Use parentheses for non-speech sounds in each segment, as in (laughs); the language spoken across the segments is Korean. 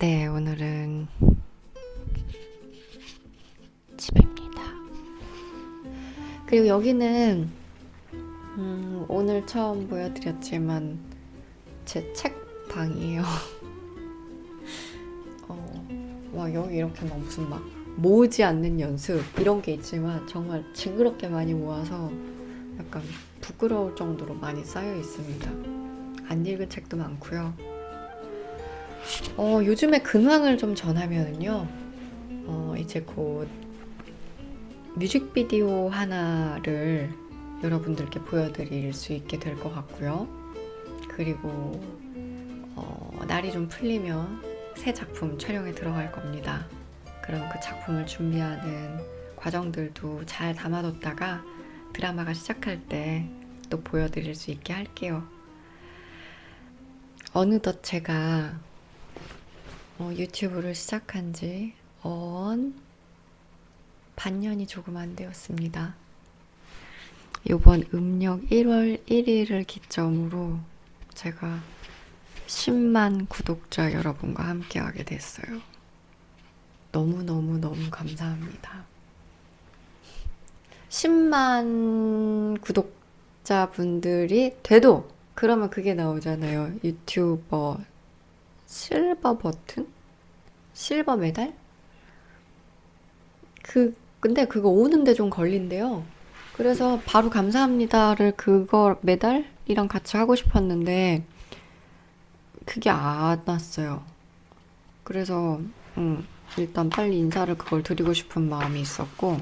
네, 오늘은 집입니다. 그리고 여기는 음, 오늘 처음 보여드렸지만 제 책방이에요. (laughs) 어, 와 여기 이렇게 막 무슨 막 모으지 않는 연습 이런 게 있지만 정말 징그럽게 많이 모아서 약간 부끄러울 정도로 많이 쌓여 있습니다. 안 읽은 책도 많고요. 어, 요즘에 근황을 좀 전하면은요, 어, 이제 곧 뮤직비디오 하나를 여러분들께 보여드릴 수 있게 될 것 같고요. 그리고 어, 날이 좀 풀리면 새 작품 촬영에 들어갈 겁니다. 그럼 그 작품을 준비하는 과정들도 잘 담아뒀다가 드라마가 시작할 때 또 보여드릴 수 있게 할게요. 어느덧 제가 어, 유튜브를 시작한 지 언 반년이 조금 안 되었습니다. 이번 음력 1월 1일을 기점으로 제가 10만 구독자 여러분과 함께 하게 됐어요. 너무너무너무 감사합니다. 10만 구독자분들이 돼도 그러면 그게 나오잖아요. 유튜버 실버 버튼? 실버 메달? 그, 근데 그거 오는데 좀 걸린대요. 그래서 바로 감사합니다를 그거 메달이랑 같이 하고 싶었는데, 그게 안 왔어요. 그래서, 음, 일단 빨리 인사를 그걸 드리고 싶은 마음이 있었고,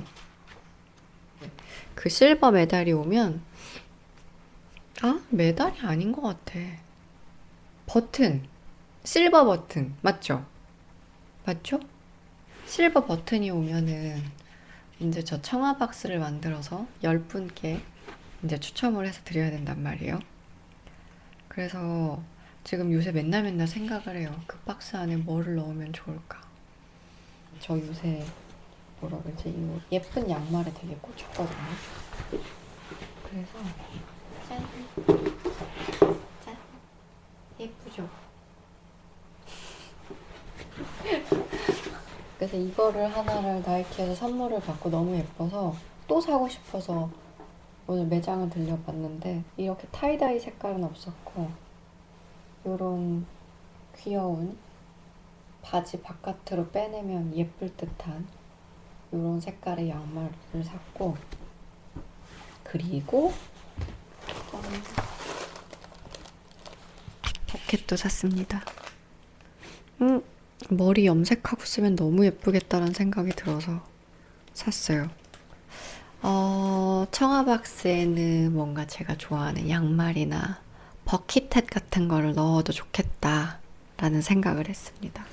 그 실버 메달이 오면, 아, 메달이 아닌 것 같아. 버튼. 실버 버튼 맞죠? 맞죠? 실버 버튼이 오면은 이제 저 청아 박스를 만들어서 10분께 이제 추첨을 해서 드려야 된단 말이에요. 그래서 지금 요새 맨날 맨날 생각을 해요. 그 박스 안에 뭐를 넣으면 좋을까? 저 요새 뭐라 그러지? 이 예쁜 양말에 되게 꽂혔거든요. 그래서 짠. 짠. 예쁘죠? 그래서 이거를 하나를 나이키에서 선물을 받고 너무 예뻐서 또 사고 싶어서 오늘 매장을 들려봤는데 이렇게 타이다이 색깔은 없었고 요런 귀여운 바지 바깥으로 빼내면 예쁠 듯한 요런 색깔의 양말을 샀고 그리고 짠. 포켓도 샀습니다. 음, 머리 염색하고 쓰면 너무 예쁘겠다는 생각이 들어서 샀어요. 어, 청아박스에는 뭔가 제가 좋아하는 양말이나 버킷햇 같은 거를 넣어도 좋겠다라는 생각을 했습니다.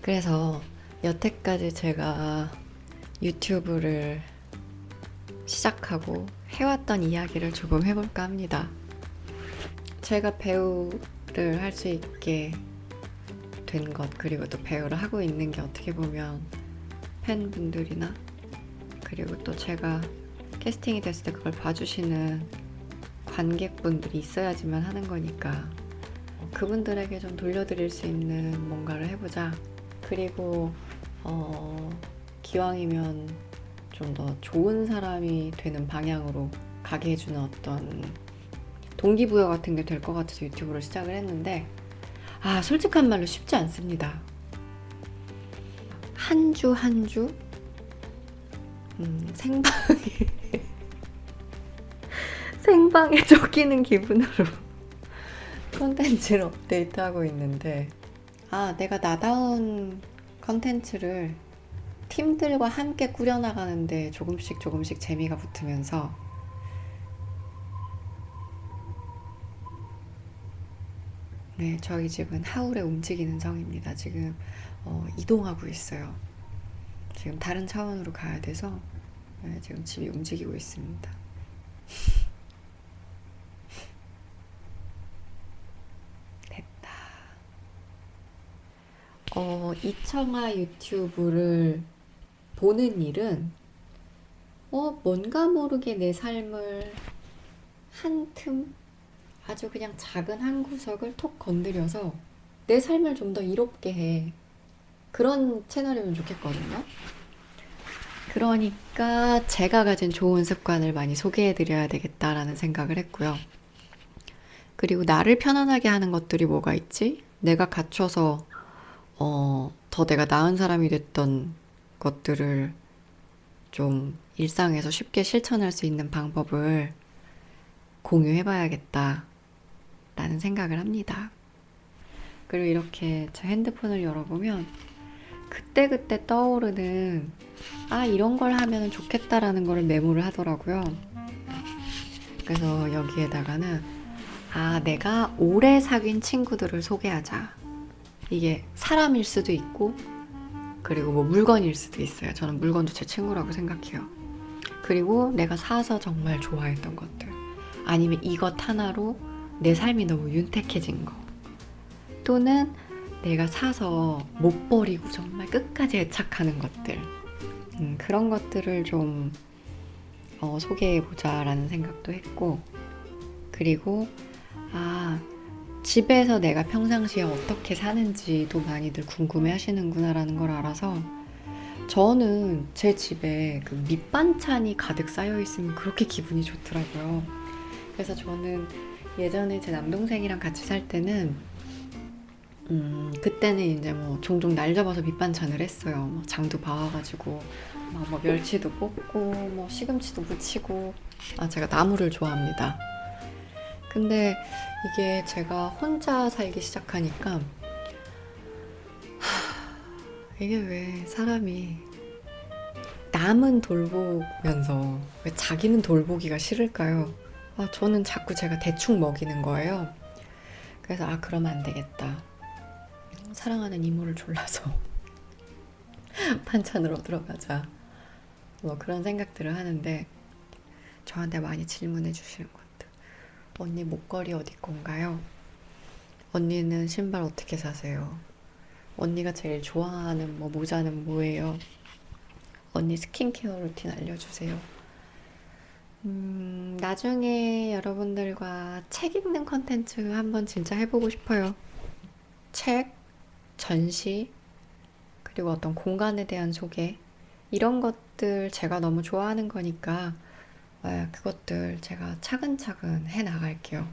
그래서 여태까지 제가 유튜브를 시작하고 해왔던 이야기를 조금 해볼까 합니다. 제가 배우를 할 수 있게 된 것, 그리고 또 배우를 하고 있는 게 어떻게 보면 팬분들이나, 그리고 또 제가 캐스팅이 됐을 때 그걸 봐주시는 관객분들이 있어야지만 하는 거니까, 그분들에게 좀 돌려드릴 수 있는 뭔가를 해보자. 그리고, 어, 기왕이면 좀 더 좋은 사람이 되는 방향으로 가게 해주는 어떤 동기부여 같은 게 될 것 같아서 유튜브를 시작을 했는데 아 솔직한 말로 쉽지 않습니다. 한 주 한주 음, 생방에 (laughs) 생방에 쫓기는 기분으로 (laughs) 컨텐츠를 업데이트하고 있는데 아 내가 나다운 컨텐츠를 팀들과 함께 꾸려나가는데 조금씩 조금씩 재미가 붙으면서 네, 저희 집은 하울에 움직이는 성입니다. 지금 어, 이동하고 있어요. 지금 다른 차원으로 가야 돼서 네, 지금 집이 움직이고 있습니다. (laughs) 됐다. 어, 이청아 유튜브를 보는 일은 어, 뭔가 모르게 내 삶을 한 틈, 아주 그냥 작은 한 구석을 톡 건드려서 내 삶을 좀 더 이롭게 해. 그런 채널이면 좋겠거든요. 그러니까 제가 가진 좋은 습관을 많이 소개해 드려야 되겠다라는 생각을 했고요. 그리고 나를 편안하게 하는 것들이 뭐가 있지? 내가 갖춰서 어, 더 내가 나은 사람이 됐던 것들을 좀 일상에서 쉽게 실천할 수 있는 방법을 공유해 봐야겠다. 라는 생각을 합니다. 그리고 이렇게 제 핸드폰을 열어보면 그때그때 떠오르는 아, 이런 걸 하면 좋겠다라는 거를 메모를 하더라고요. 그래서 여기에다가는 아, 내가 오래 사귄 친구들을 소개하자. 이게 사람일 수도 있고, 그리고 뭐 물건일 수도 있어요. 저는 물건도 제 친구라고 생각해요. 그리고 내가 사서 정말 좋아했던 것들. 아니면 이것 하나로 내 삶이 너무 윤택해진 거. 또는 내가 사서 못 버리고 정말 끝까지 애착하는 것들. 음, 그런 것들을 좀 어, 소개해보자라는 생각도 했고, 그리고, 아, 집에서 내가 평상시에 어떻게 사는지도 많이들 궁금해 하시는구나라는 걸 알아서, 저는 제 집에 그 밑반찬이 가득 쌓여 있으면 그렇게 기분이 좋더라고요. 그래서 저는 예전에 제 남동생이랑 같이 살 때는 음, 그때는 이제 뭐 종종 날 잡아서 밑반찬을 했어요. 뭐 장도 봐와가지고 막 뭐 멸치도 볶고 뭐 시금치도 무치고 아 제가 나물을 좋아합니다. 근데 이게 제가 혼자 살기 시작하니까 하, 이게 왜 사람이 남은 돌보면서 왜 자기는 돌보기가 싫을까요? 아, 저는 자꾸 제가 대충 먹이는 거예요. 그래서 아 그러면 안 되겠다. 사랑하는 이모를 졸라서 (laughs) 반찬으로 들어가자. 뭐 그런 생각들을 하는데 저한테 많이 질문해 주시는 것들. 언니 목걸이 어디 건가요? 언니는 신발 어떻게 사세요? 언니가 제일 좋아하는 뭐 모자는 뭐예요? 언니 스킨케어 루틴 알려주세요. 음, 나중에 여러분들과 책 읽는 컨텐츠 한번 진짜 해보고 싶어요. 책, 전시, 그리고 어떤 공간에 대한 소개, 이런 것들 제가 너무 좋아하는 거니까, 예, 그것들 제가 차근차근 해 나갈게요.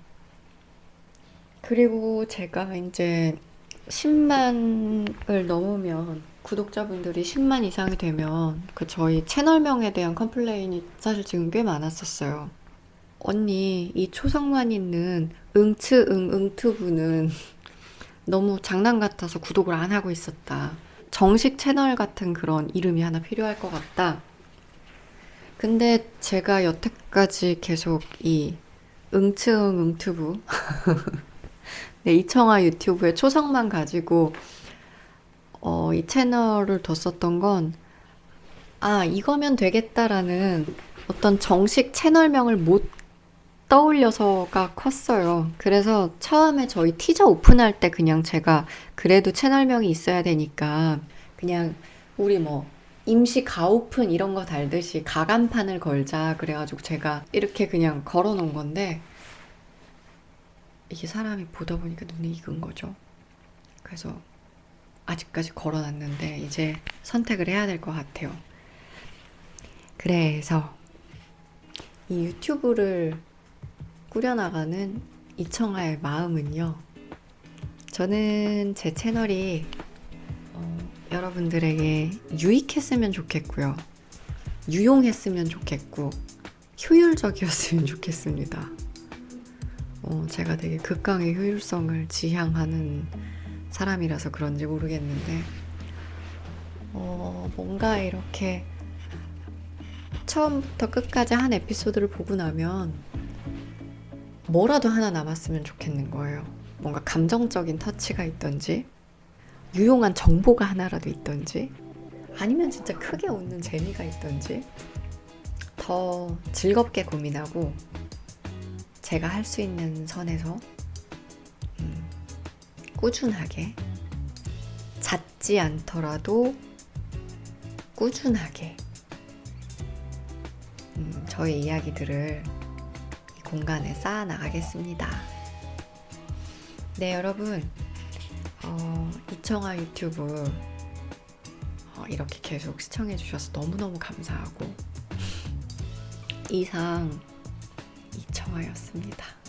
그리고 제가 이제 10만을 넘으면, 구독자분들이 10만 이상이 되면, 그 저희 채널명에 대한 컴플레인이 사실 지금 꽤 많았었어요. 언니, 이 초성만 있는 응츠 응 응투부는 (laughs) 너무 장난 같아서 구독을 안 하고 있었다. 정식 채널 같은 그런 이름이 하나 필요할 것 같다. 근데 제가 여태까지 계속 이 응츠 응 응투부 (laughs) 네, 이청아 유튜브의 초성만 가지고 어, 이 채널을 뒀었던 건 아, 이거면 되겠다라는 어떤 정식 채널명을 못 떠올려서가 컸어요. 그래서 처음에 저희 티저 오픈할 때 그냥 제가 그래도 채널명이 있어야 되니까 그냥 우리 뭐 임시 가오픈 이런 거 달듯이 가간판을 걸자 그래가지고 제가 이렇게 그냥 걸어 놓은 건데 이게 사람이 보다 보니까 눈에 익은 거죠. 그래서 아직까지 걸어 놨는데 이제 선택을 해야 될 것 같아요. 그래서 이 유튜브를 꾸려나가는 이청아의 마음은요. 저는 제 채널이 어, 여러분들에게 유익했으면 좋겠고요. 유용했으면 좋겠고, 효율적이었으면 좋겠습니다. 어, 제가 되게 극강의 효율성을 지향하는 사람이라서 그런지 모르겠는데, 어, 뭔가 이렇게 처음부터 끝까지 한 에피소드를 보고 나면 뭐라도 하나 남았으면 좋겠는 거예요. 뭔가 감정적인 터치가 있던지, 유용한 정보가 하나라도 있던지, 아니면 진짜 크게 웃는 재미가 있던지, 더 즐겁게 고민하고, 제가 할 수 있는 선에서, 음, 꾸준하게, 잦지 않더라도 꾸준하게, 음, 저의 이야기들을 이 공간에 쌓아 나가겠습니다. 네, 여러분. 어, 이청아 유튜브 어, 이렇게 계속 시청해 주셔서 너무너무 감사하고 이상 이청아였습니다.